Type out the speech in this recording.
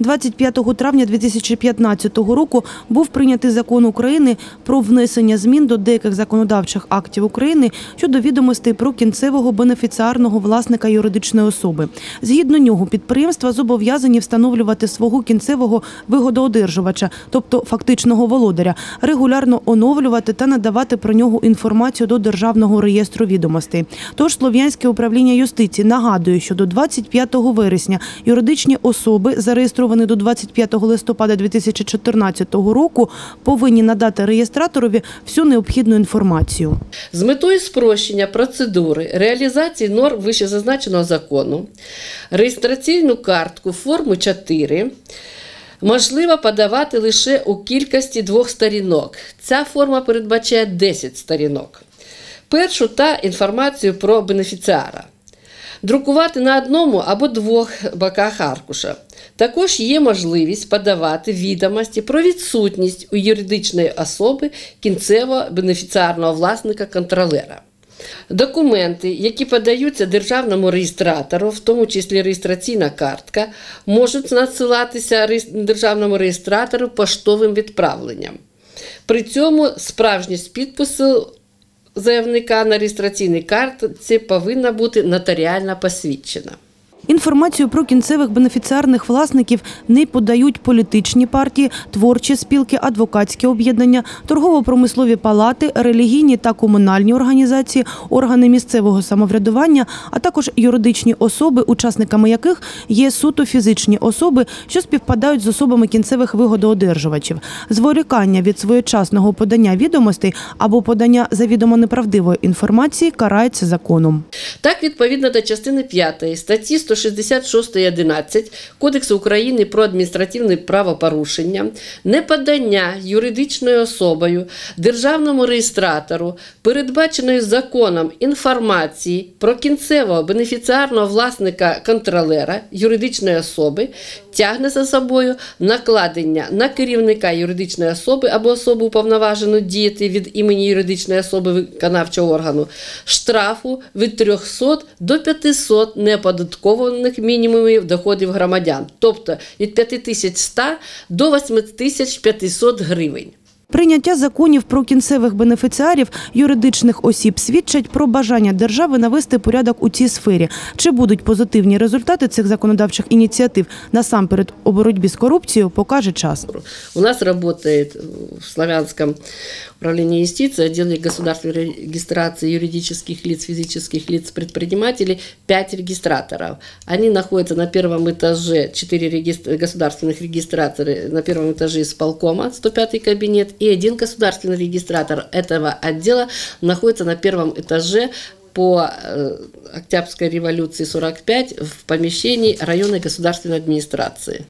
25 травня 2015 року був прийнятий закон України про внесення змін до деяких законодавчих актів України щодо відомостей про кінцевого бенефіціарного власника юридичної особи. Згідно нього, підприємства зобов'язані встановлювати свого кінцевого вигодоодержувача, тобто фактичного володаря, регулярно оновлювати та надавати про нього інформацію до Державного реєстру відомостей. Тож Слов'янське управління юстиції нагадує, що до 25 вересня юридичні особи, зареєстровані до 25 листопада 2014 року, повинні надати реєстраторові всю необхідну інформацію. З метою спрощення процедури реалізації норм вищезазначеного закону реєстраційну картку форму 4 можливо подавати лише у кількості двох сторінок. Ця форма передбачає 10 сторінок. Першу та інформацію про бенефіціара. Друкувати на одному або двох боках аркуша. Також є можливість подавати відомості про відсутність у юридичної особи кінцевого бенефіціарного власника контролера. Документи, які подаються державному реєстратору, в тому числі реєстраційна картка, можуть надсилатися державному реєстратору поштовим відправленням. При цьому справжність підпису заявника на реєстраційній картці повинна бути нотаріально посвідчена. Інформацію про кінцевих бенефіціарних власників не подають політичні партії, творчі спілки, адвокатські об'єднання, торгово-промислові палати, релігійні та комунальні організації, органи місцевого самоврядування, а також юридичні особи, учасниками яких є суто фізичні особи, що співпадають з особами кінцевих вигодоодержувачів. Зволікання від своєчасного подання відомостей або подання завідомо неправдивої інформації карається законом. Так, відповідно до частини 5 статті 166.11 Кодексу України про адміністративне правопорушення, неподання юридичною особою державному реєстратору передбаченої законом інформації про кінцевого бенефіціарного власника контролера юридичної особи тягне за собою накладення на керівника юридичної особи або особу уповноважену діяти від імені юридичної особи виконавчого органу штрафу від 300 до 500 неоподаткованих мінімумів доходів громадян, тобто від 5100 до 8500 гривень. Прийняття законів про кінцевих бенефіціарів юридичних осіб свідчать про бажання держави навести порядок у цій сфері. Чи будуть позитивні результати цих законодавчих ініціатив насамперед у боротьбі з корупцією, покаже час. У нас работает в Славянском управлении юстиции, отделе государственной регистрации юридических лиц, физических лиц, предпринимателей 5 регистраторов. Они находятся на первом этаже, 4 регистр- государственных регистратора на первом этаже исполкома, 105 кабинет, и один государственный регистратор этого отдела находится на первом этаже по э, Октябрьской революции 45 в помещении районной государственной администрации.